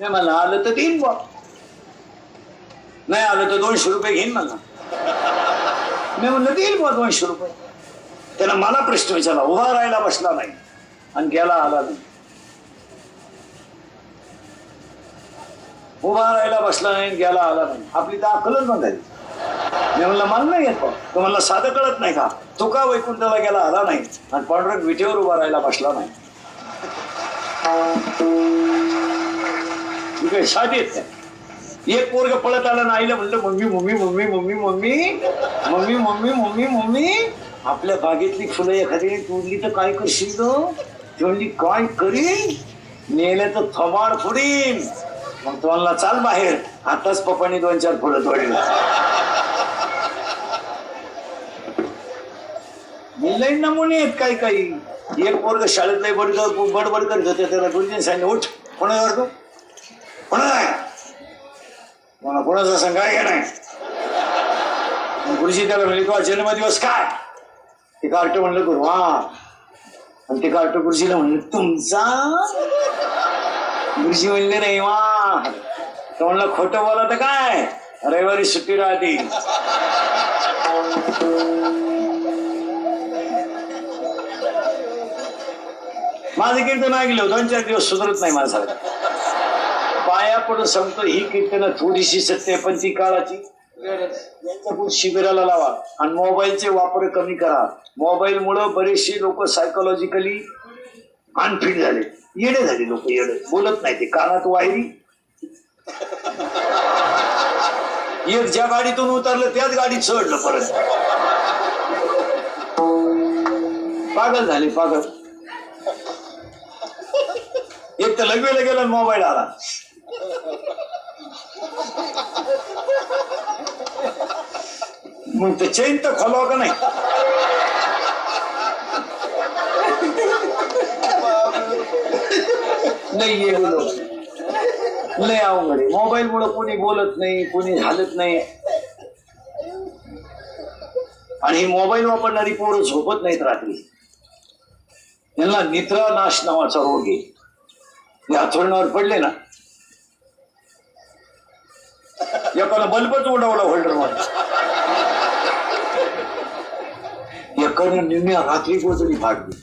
नाही म्हणलं आलं तर देईन बा नाही आलं तर दोनशे रुपये घेईन म्हणला मी म्हणलं देईल बा दोनशे रुपये. त्यानं मला प्रश्न विचारला उभा राहायला बसला नाही. आणि गेला आला नाही. उभा राहायला बसला नाही गेला आला नाही. आपली तर अकलच बंद झाली मी म्हणलं मला नाही येत बा तो म्हणला साधं कळत नाही का? तो का वैकुंठाला गेला आला नाही. आणि पांडुरंग विटेवर उभा राहायला बसला नाही. काही साधी एक पोरग पळत आलं ना आईला म्हणलं mummy mummy mummy mummy mummy mummy mummy mummy mummy आपल्या बागेतली फुलं एखादी तोडली तर काय करशील ग ती म्हणली काय करीन नेलं तर थोबाड फुडीन मग तो चाल बाहेर आताच पप्पानी दोन चार फुलं तोडली मुंबई नमुने आहेत काही काही एक पोरग शाळेत लई बडबड बडबड करत होते त्याला गुरुजीने सांगितलं उठ कोणा तू कोणा नाही मला कोणाचा सांग काय घे नाही? गुरुजी त्याला म्हणले तुझा जन्मदिवस काय? ते कार्ट म्हणलं करू हा. आणि ते कार्ट गुरुजीला म्हणलं तुमचा गुरुजी म्हणले नाही वा. तो म्हणलं खोटं बोला तर काय? रविवारी सुट्टी राहते. माझं कीर्तन ऐकलं दोन चार दिवस सुधरत नाही माझा. पाया पडून सांगतो ही कीर्तन थोडीशी सत्य पण ती काळाची यांच्या शिबिराला लावा आणि मोबाईलचे वापर कमी करा. मोबाईल मुळे बरेचसे लोक सायकोलॉजिकली अनफिट झाले. येडे झाले लोक येडे. बोलत नाही ते कानात वायरी. एक ज्या गाडीतून उतरलं त्याच गाडीत चढलं परत. पागल झाले पागल. एक तर लगवेला गेला मोबाईल आला. मग ते चैन तर खोलाव का नाही नाही ये बोलो लय अवघड मोबाईल मुळे कोणी बोलत नाही कोणी झालत नाही आणि ही मोबाईल वापरणारी पोरं झोपत नाहीत रात्री त्यांना निद्रा नाश नावाचा रोग आहे हे हातोरणावर पडले ना एकाला बल्बच उडवला होल्डरमध्ये एकाने निम्या रात्री पोचली फाटली